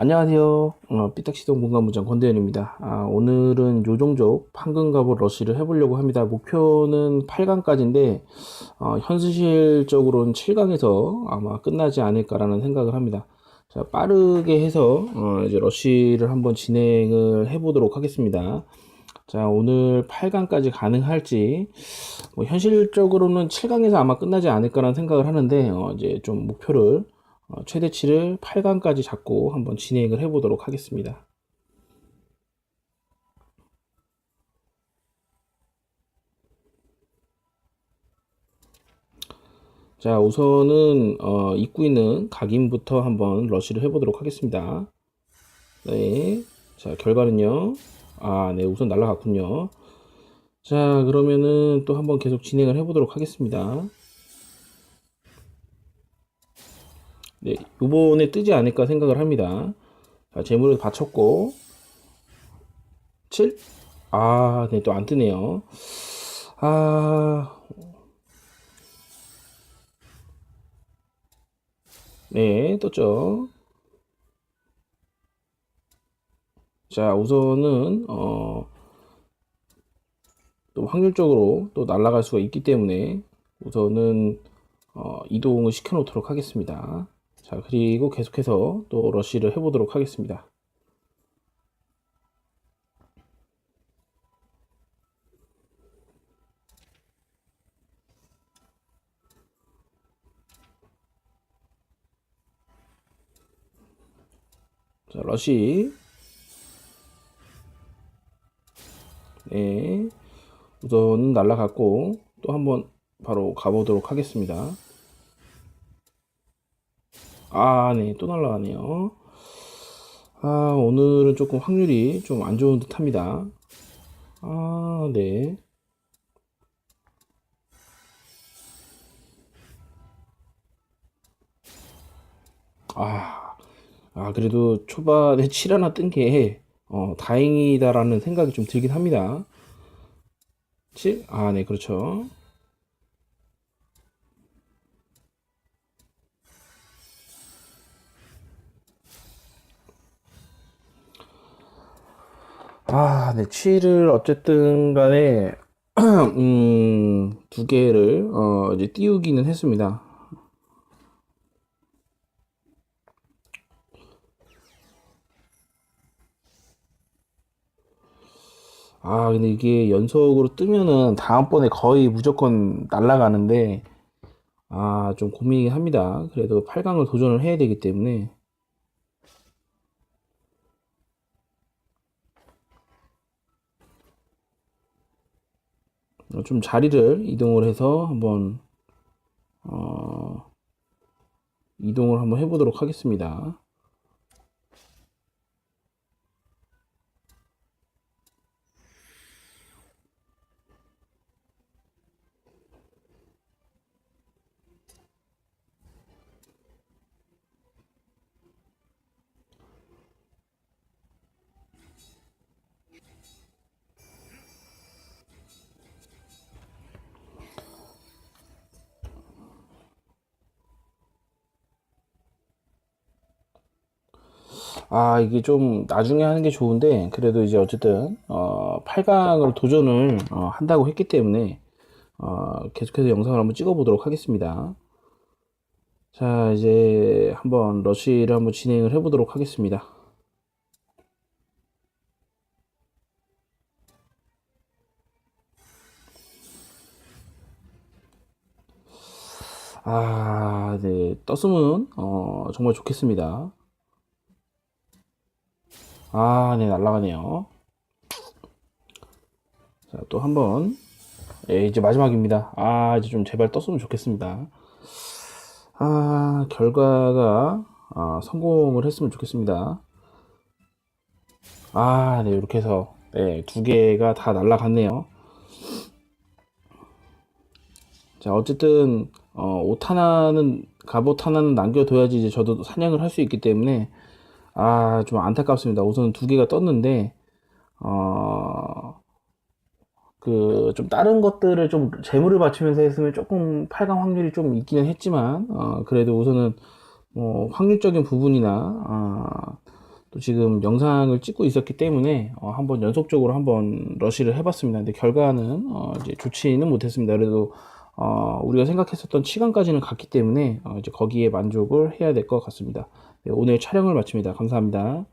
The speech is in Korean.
안녕하세요. 어, 삐딱시동 공간무장 권대현입니다. 아, 오늘은 요종족 판금갑옷 러시를 해보려고 합니다. 목표는 8강까지인데 어, 현실적으로는 7강에서 아마 끝나지 않을까라는 생각을 합니다. 자, 빠르게 해서 어, 이제 러시를 한번 진행을 해보도록 하겠습니다. 자, 오늘 8강까지 가능할지, 뭐 현실적으로는 7강에서 아마 끝나지 않을까라는 생각을 하는데, 어, 이제 좀 목표를 어, 최대치를 8강까지 잡고 한번 진행을 해보도록 하겠습니다. 자, 우선은 어, 입구 있는 각인부터 한번 러시를 해보도록 하겠습니다. 네, 자 결과는요. 아, 네, 우선 날라갔군요. 자, 그러면은 또 한번 계속 진행을 해보도록 하겠습니다. 네, 요번에 뜨지 않을까 생각을 합니다. 자, 재물을 받쳤고, 7? 아, 네, 또 안 뜨네요. 아, 네, 떴죠. 자, 우선은, 어, 또 확률적으로 또 날아갈 수가 있기 때문에 우선은, 어, 이동을 시켜 놓도록 하겠습니다. 자, 그리고 계속해서 또 러쉬를 해보도록 하겠습니다. 자, 러쉬. 네. 우선 날라갔고, 또 한번 바로 가보도록 하겠습니다. 아, 네, 또 날라가네요. 아, 오늘은 조금 확률이 좀 안 좋은 듯 합니다. 아, 네. 아, 아, 그래도 초반에 7 하나 뜬 게, 어, 다행이다라는 생각이 좀 들긴 합니다. 7? 아, 네, 그렇죠. 아, 네, 취를 어쨌든 간에, 음, 두 개를, 어, 이제 띄우기는 했습니다. 아, 근데 이게 연속으로 뜨면은 다음번에 거의 무조건 날아가는데, 아, 좀 고민이긴 합니다. 그래도 8강을 도전을 해야 되기 때문에. 어, 좀 자리를 이동을 해서 한번 어, 이동을 한번 해보도록 하겠습니다. 아, 이게 좀 나중에 하는 게 좋은데, 그래도 이제 어쨌든, 어, 8강을 도전을 어, 한다고 했기 때문에, 어, 계속해서 영상을 한번 찍어 보도록 하겠습니다. 자, 이제 한번 러쉬를 한번 진행을 해 보도록 하겠습니다. 아, 네. 떴으면, 어, 정말 좋겠습니다. 아, 네, 날라가네요. 자, 또 한 번. 예, 이제 마지막입니다. 아, 이제 좀 제발 떴으면 좋겠습니다. 아, 결과가, 아, 성공을 했으면 좋겠습니다. 아, 네, 이렇게 해서, 네, 두 개가 다 날라갔네요. 자, 어쨌든, 어, 옷 하나는, 갑옷 하나는 남겨둬야지 이제 저도 사냥을 할 수 있기 때문에, 아, 좀 안타깝습니다. 우선 두 개가 떴는데, 어, 그, 좀 다른 것들을 좀 재물을 바치면서 했으면 조금 8강 확률이 좀 있기는 했지만, 어, 그래도 우선은, 뭐, 확률적인 부분이나, 어, 또 지금 영상을 찍고 있었기 때문에, 어, 한번 연속적으로 한번 러쉬를 해봤습니다. 근데 결과는, 어, 이제 좋지는 못했습니다. 그래도, 어, 우리가 생각했었던 시간까지는 갔기 때문에, 어, 이제 거기에 만족을 해야 될 것 같습니다. 예, 오늘 촬영을 마칩니다. 감사합니다.